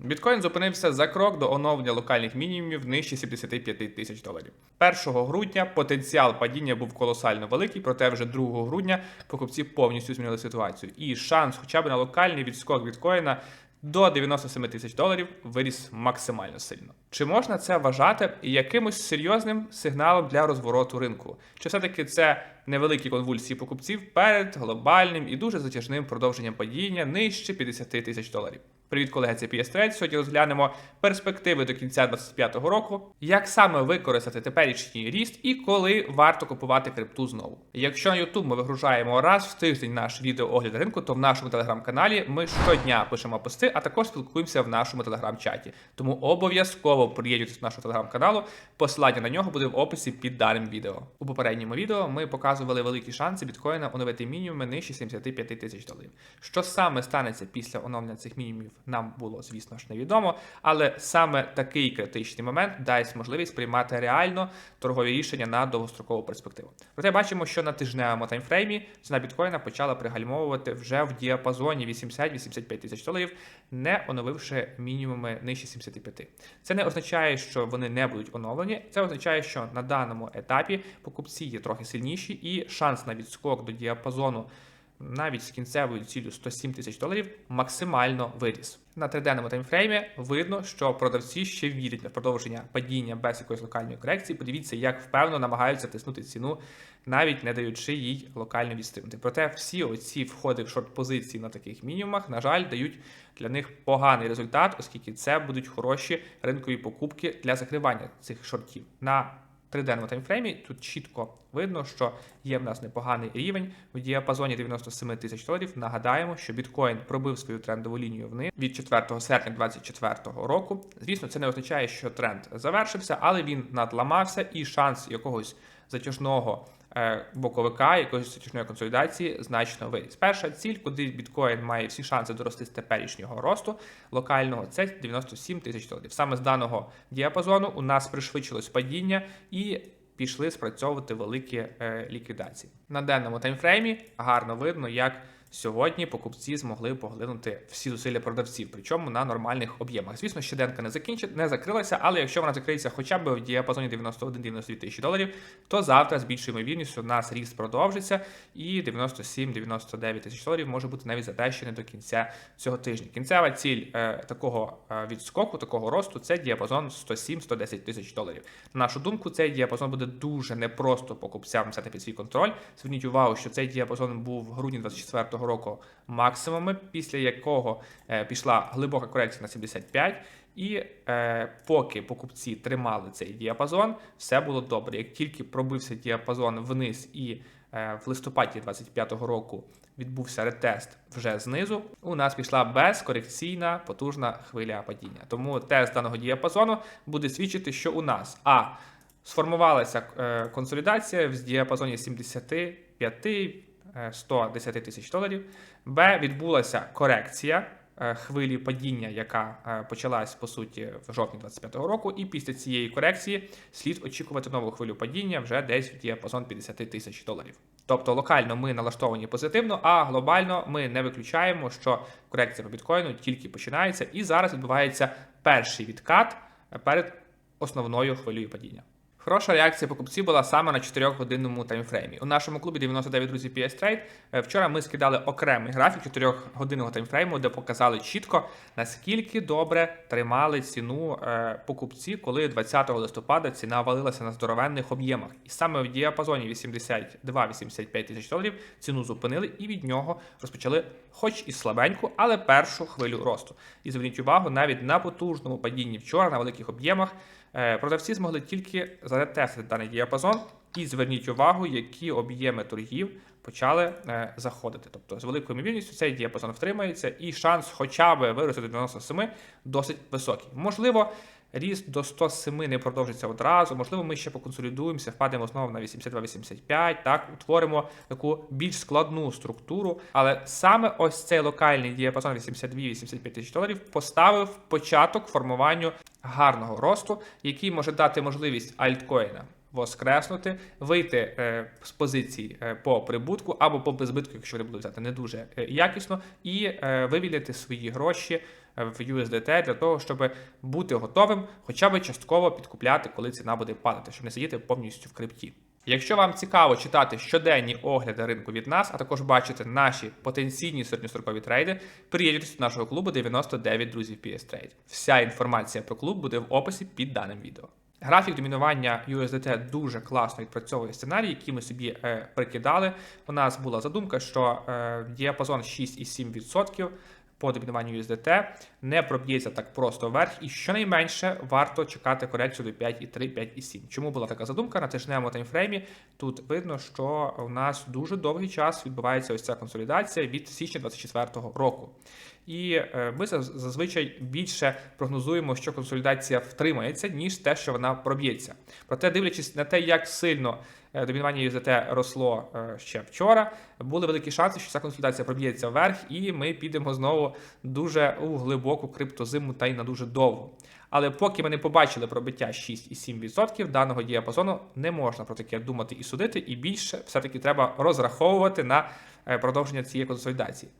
Біткоін зупинився за крок до оновлення локальних мінімумів нижче 75 тисяч доларів. 1 грудня потенціал падіння був колосально великий, проте вже 2 грудня покупці повністю змінили ситуацію. І шанс, хоча б на локальний відскок біткоїна до 97 тисяч доларів виріс максимально сильно. Чи можна це вважати якимось серйозним сигналом для розвороту ринку? Чи все-таки це невеликі конвульсії покупців перед глобальним і дуже затяжним продовженням падіння нижче 50 тисяч доларів? Привіт, колеги, це PS Сьогодні розглянемо перспективи до кінця 2025 року, як саме використати теперішній ріст і коли варто купувати крипту знову. Якщо на YouTube ми вигружаємо раз в тиждень наш відеоогляд ринку, то в нашому телеграм-каналі ми щодня пишемо пости, а також спілкуємося в нашому телеграм-чаті. Тому обов'язково приєднуйтесь до нашого телеграм-каналу. Посилання на нього буде в описі під даним відео. У попередньому відео ми показували великі шанси біткоїна оновити мінімуми нижче 75 тисяч доларів. Що саме станеться після оновлення цих мінімумів, нам було, звісно ж, невідомо, але саме такий критичний момент дасть можливість приймати реально торгові рішення на довгострокову перспективу. Проте бачимо, що на тижневому таймфреймі ціна біткоїна почала пригальмовувати вже в діапазоні 80-85 тисяч доларів, не оновивши мінімуми нижче 75. Це не означає, що вони не будуть оновлені. Це означає, що на даному етапі покупці є трохи сильніші, і шанс на відскок до діапазону навіть з кінцевою ціллю 107 тисяч доларів максимально виріс. На триденному таймфреймі видно, що продавці ще вірять в продовження падіння без якоїсь локальної корекції. Подивіться, як впевнено намагаються тиснути ціну, навіть не даючи їй локально відстигнути. Проте всі оці входи в шорт-позиції на таких мінімумах, на жаль, дають для них поганий результат, оскільки це будуть хороші ринкові покупки для закривання цих шортів. На триденному таймфреймі тут чітко видно, що є в нас непоганий рівень в діапазоні 97 тисяч доларів. Нагадаємо, що біткоін пробив свою трендову лінію вниз від 4 серпня 2024 року. Звісно, це не означає, що тренд завершився, але він надламався і шанс якогось затяжного боковика, якоїсь затяжної консолідації значно виріс. Перша ціль, куди біткоін має всі шанси дорости з теперішнього росту локального, це 97 тисяч доларів. Саме з даного діапазону у нас пришвидшилось падіння і пішли спрацьовувати великі е, ліквідації. На денному таймфреймі гарно видно, як Сьогодні покупці змогли поглинути всі зусилля продавців, причому на нормальних об'ємах. Звісно, щоденка не закінчить, не закрилася, але якщо вона закриється хоча б в діапазоні 91-92 тисячі доларів, то завтра з більшою ймовірністю у нас ріст продовжиться, і 97-99 тисяч доларів може бути навіть затещений до кінця цього тижня. Кінцева ціль е, такого е, відскоку, такого росту це діапазон 107-110 тисяч доларів. На нашу думку, цей діапазон буде дуже непросто покупцям взяти під свій контроль. Зверніть увагу, що цей діапазон був в грудні 24 року максимуми, після якого е, пішла глибока корекція на 75. І е, поки покупці тримали цей діапазон, все було добре. Як тільки пробився діапазон вниз і е, в листопаді 25-го року відбувся ретест вже знизу, у нас пішла безкорекційна потужна хвиля падіння. Тому тест даного діапазону буде свідчити, що у нас а сформувалася е, консолідація в діапазоні 75 110 тисяч доларів. Б. Відбулася корекція е, хвилі падіння, яка е, почалась по суті в жовтні 25-го року. І після цієї корекції слід очікувати нову хвилю падіння вже десь в діапазон 50 тисяч доларів. Тобто локально ми налаштовані позитивно, а глобально ми не виключаємо, що корекція по біткоїну тільки починається, і зараз відбувається перший відкат перед основною хвилею падіння. Хороша реакція покупців була саме на 4-годинному таймфреймі. У нашому клубі 99 друзі PS Trade е, вчора ми скидали окремий графік 4-годинного таймфрейму, де показали чітко, наскільки добре тримали ціну е, покупці, коли 20 листопада ціна валилася на здоровенних об'ємах. І саме в діапазоні 82-85 тисяч доларів ціну зупинили і від нього розпочали, хоч і слабеньку, але першу хвилю росту. І зверніть увагу, навіть на потужному падінні вчора на великих об'ємах. Е, продавці змогли тільки затестити даний діапазон, і зверніть увагу, які об'єми торгів почали е, заходити. Тобто, з великою ймовірністю цей діапазон втримається, і шанс хоча б вирости до 97 досить високий. Можливо, ріст до 107 не продовжиться одразу. Можливо, ми ще поконсолідуємося, впадемо знову на 82-85, так утворимо таку більш складну структуру. Але саме ось цей локальний діапазон 82-85 тисяч доларів поставив початок формуванню гарного росту, який може дати можливість альткоїна воскреснути, вийти е, з позиції е, по прибутку або по безбитку, якщо вони будуть взяти не дуже е, якісно, і вивільнити свої гроші в USDT для того, щоб бути готовим, хоча б частково підкупляти, коли ціна буде падати, щоб не сидіти повністю в крипті. Якщо вам цікаво читати щоденні огляди ринку від нас, а також бачити наші потенційні середньострокові трейди, приєднуйтесь до нашого клубу 99 друзів PS Trade. Вся інформація про клуб буде в описі під даним відео. Графік домінування USDT дуже класно відпрацьовує сценарій, який ми собі е, прикидали. У нас була задумка, що е, діапазон 6,7% по домінуванню USDT не проб'ється так просто вверх, і щонайменше варто чекати корекцію до 5,3, 5,7. Чому була така задумка на тижневому таймфреймі? Тут видно, що у нас дуже довгий час відбувається ось ця консолідація від січня 2024 року. І е, ми зазвичай більше прогнозуємо, що консолідація втримається, ніж те, що вона проб'ється. Проте, дивлячись на те, як сильно е, домінування USDT росло е, ще вчора, були великі шанси, що ця консолідація проб'ється вверх, і ми підемо знову дуже у глибоку криптозиму та й на дуже довго. Але поки ми не побачили пробиття 6,7% даного діапазону, не можна про таке думати і судити, і більше все-таки треба розраховувати на продовження цієї консолідації.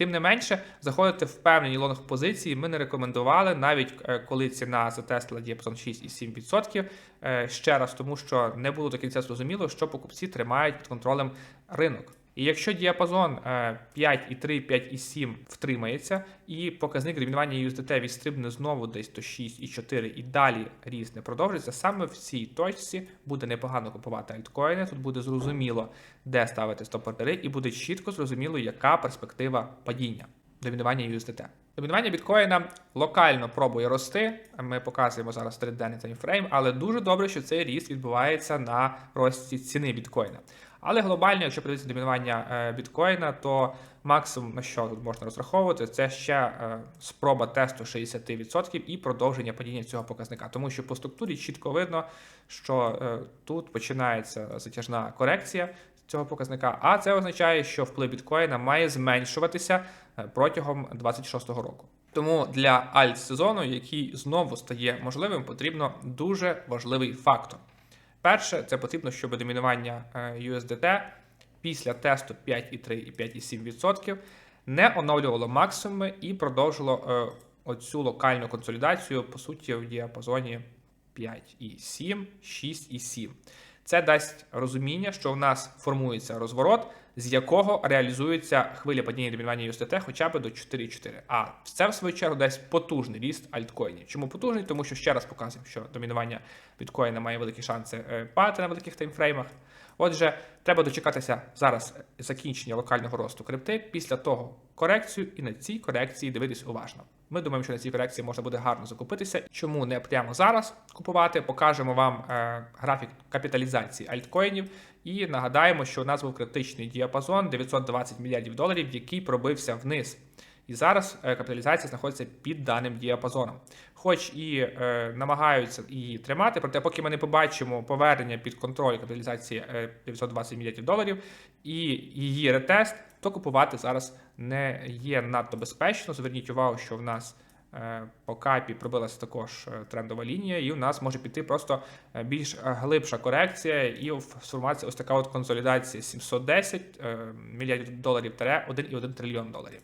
Тим не менше, заходити в певні лонг позиції ми не рекомендували, навіть е, коли ціна затестила діапазон 6,7%. е, Ще раз, тому що не було до кінця зрозуміло, що покупці тримають під контролем ринок. І якщо діапазон е, 5,3, 5,7 втримається, і показник домінування USDT відстрибне знову десь до 6,4 і далі ріст не продовжиться, саме в цій точці буде непогано купувати альткоїни. Тут буде зрозуміло, де ставити стоп-ордери, і буде чітко зрозуміло, яка перспектива падіння домінування USDT. Домінування біткоїна локально пробує рости. Ми показуємо зараз триденний таймфрейм, але дуже добре, що цей ріст відбувається на рості ціни біткоїна. Але глобально, якщо подивитися домінування е, біткоїна, то максимум на що тут можна розраховувати, це ще е, спроба тесту 60% і продовження падіння цього показника. Тому що по структурі чітко видно, що е, тут починається затяжна корекція цього показника, а це означає, що вплив біткоїна має зменшуватися протягом 26-го року. Тому для альт сезону, який знову стає можливим, потрібно дуже важливий фактор. Перше, це потрібно, щоб домінування е, USDT після тесту 5,3 і 5,7% не оновлювало максимуми і продовжило е, оцю локальну консолідацію, по суті, в діапазоні 5,7, 6,7. Це дасть розуміння, що в нас формується розворот, з якого реалізується хвиля падіння домінування USDT хоча б до 4,4. А це, в свою чергу, дасть потужний ріст альткоїнів. Чому потужний? Тому що ще раз показуємо, що домінування біткоїна має великі шанси е, падати на великих таймфреймах. Отже, треба дочекатися зараз закінчення локального росту крипти, після того корекцію, і на цій корекції дивитись уважно. Ми думаємо, що на цій корекції можна буде гарно закупитися. Чому не прямо зараз купувати? Покажемо вам е, графік капіталізації альткоїнів і нагадаємо, що у нас був критичний діапазон 920 мільярдів доларів, який пробився вниз. І зараз е, капіталізація знаходиться під даним діапазоном. Хоч і е, намагаються її тримати, проте поки ми не побачимо повернення під контроль капіталізації е, 920 мільярдів доларів і її ретест, то купувати зараз не є надто безпечно. Зверніть увагу, що в нас е, по капі пробилася також е, трендова лінія, і у нас може піти просто е, більш е, глибша корекція і сформуватися ось така от консолідація 710 е, мільярдів доларів 1,1 трильйон доларів.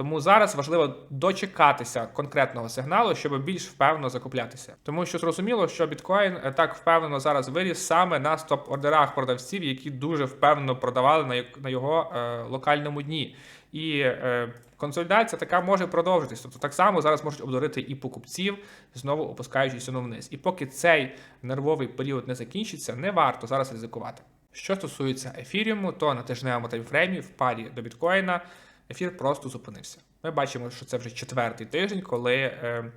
Тому зараз важливо дочекатися конкретного сигналу, щоб більш впевнено закуплятися. Тому що зрозуміло, що біткоін е, так впевнено зараз виріс саме на стоп-ордерах продавців, які дуже впевнено продавали на його е, локальному дні. І е, консолідація така може продовжитись. Тобто так само зараз можуть обдурити і покупців, знову опускаючись ціну вниз. І поки цей нервовий період не закінчиться, не варто зараз ризикувати. Що стосується ефіріуму, то на тижневому таймфреймі в парі до біткоїна ефір просто зупинився. Ми бачимо, що це вже четвертий тиждень, коли е,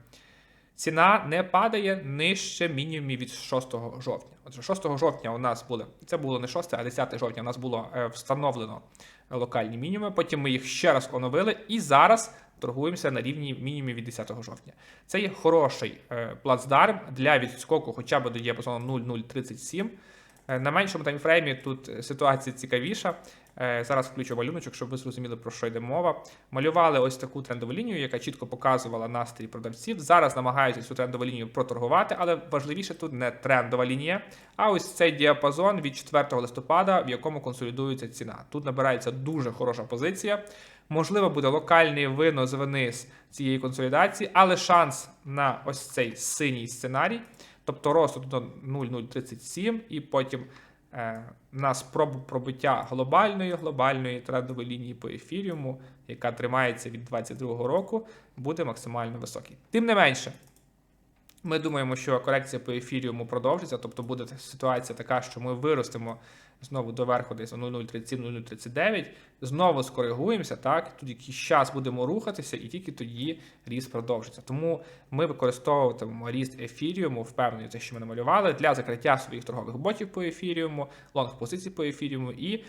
ціна не падає нижче мінімумів від 6 жовтня. Отже, 6 жовтня у нас були, це було не 6, а 10 жовтня у нас було е, встановлено локальні мінімуми. Потім ми їх ще раз оновили, і зараз торгуємося на рівні мінімумів від 10 жовтня. Це є хороший е, плацдарм для відскоку хоча б до діапазону 0,037. Е, На меншому таймфреймі тут е, ситуація цікавіша. Е, Зараз включу малюночок, щоб ви зрозуміли, про що йде мова. Малювали ось таку трендову лінію, яка чітко показувала настрій продавців. Зараз намагаються цю трендову лінію проторгувати, але важливіше тут не трендова лінія, а ось цей діапазон від 4 листопада, в якому консолідується ціна. Тут набирається дуже хороша позиція. Можливо, буде локальний винос вниз цієї консолідації, але шанс на ось цей синій сценарій, тобто росту до 0,037 і потім е, на спробу пробиття глобальної глобальної трендової лінії по ефіріуму, яка тримається від 2022 року, буде максимально високий. Тим не менше, ми думаємо, що корекція по ефіріуму продовжиться, тобто буде ситуація така, що ми виростемо знову до верху десь 0,037-0,039, знову скоригуємося, так, тут якийсь час будемо рухатися, і тільки тоді ріст продовжиться. Тому ми використовуватимемо ріст ефіріуму, впевнені, те, що ми намалювали, для закриття своїх торгових ботів по ефіріуму, лонг позицій по ефіріуму і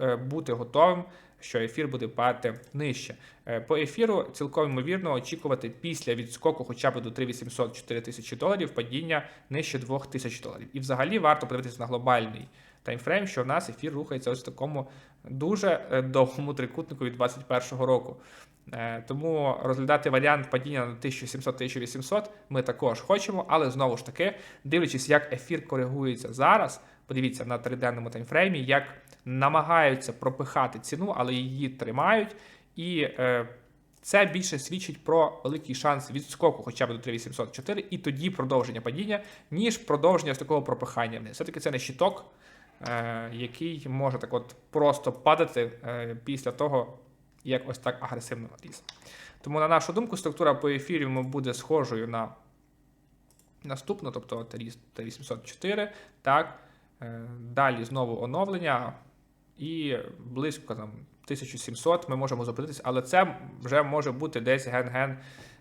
е, бути готовим. Що ефір буде падати нижче. Е, По ефіру цілком ймовірно очікувати після відскоку хоча б до 3800 тисячі доларів падіння нижче 2000 доларів. І взагалі варто подивитися на глобальний таймфрейм, що в нас ефір рухається ось в такому дуже е, довгому трикутнику від 2021 року. Е, Тому розглядати варіант падіння на 1700-1800 ми також хочемо, але знову ж таки, дивлячись, як ефір коригується зараз, подивіться на триденному таймфреймі, як намагаються пропихати ціну, але її тримають. І е, це більше свідчить про великий шанс відскоку хоча б до 3804 і тоді продовження падіння, ніж продовження з такого пропихання. Все-таки це не щиток, е, який може так от просто падати е, після того, як ось так агресивно ріс. Тому, на нашу думку, структура по ефіріуму буде схожою на наступну, тобто от ріст 804, так. Е, Далі знову оновлення і близько там 1700 ми можемо зупинитися, але це вже може бути десь ген-ген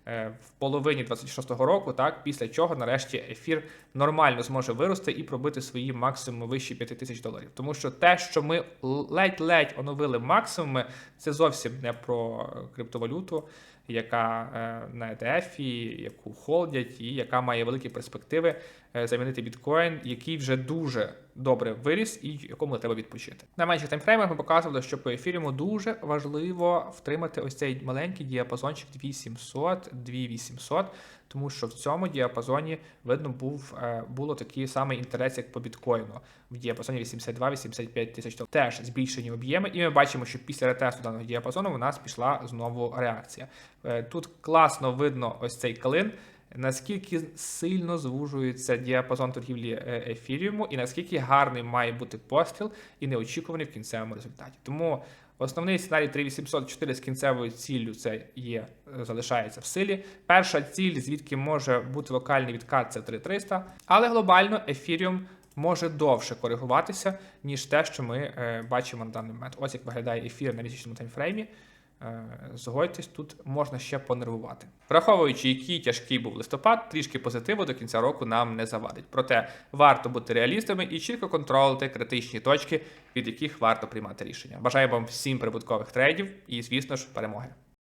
е, в половині 26-го року, так, після чого нарешті ефір нормально зможе вирости і пробити свої максимуми вищі 5 тисяч доларів. Тому що те, що ми ледь-ледь оновили максимуми, це зовсім не про криптовалюту, яка е, на ETF, яку холдять, і яка має великі перспективи замінити біткоін, який вже дуже добре виріс і якому треба відпочити. На менших таймфреймах ми показували, що по ефіріуму дуже важливо втримати ось цей маленький діапазончик 2700, 2800, тому що в цьому діапазоні видно був е, було такий самий інтерес, як по біткоїну в діапазоні 82-85 тисяч. Теж збільшені об'єми, і ми бачимо, що після ретесту даного діапазону у нас пішла знову реакція. Е, Тут класно видно ось цей клин. Наскільки сильно звужується діапазон торгівлі е, ефіріуму, і наскільки гарний має бути постріл і неочікуваний в кінцевому результаті. Тому основний сценарій 3804 з кінцевою ціллю це є, е, залишається в силі. Перша ціль, звідки може бути локальний відкат, це 3300, але глобально ефіріум може довше коригуватися, ніж те, що ми е, бачимо на даний момент. Ось як виглядає ефір на місячному таймфреймі. Е, Згодьтесь, тут можна ще понервувати. Враховуючи, який тяжкий був листопад, трішки позитиву до кінця року нам не завадить. Проте варто бути реалістами і чітко контролити критичні точки, від яких варто приймати рішення. Бажаю вам всім прибуткових трейдів і, звісно ж, перемоги.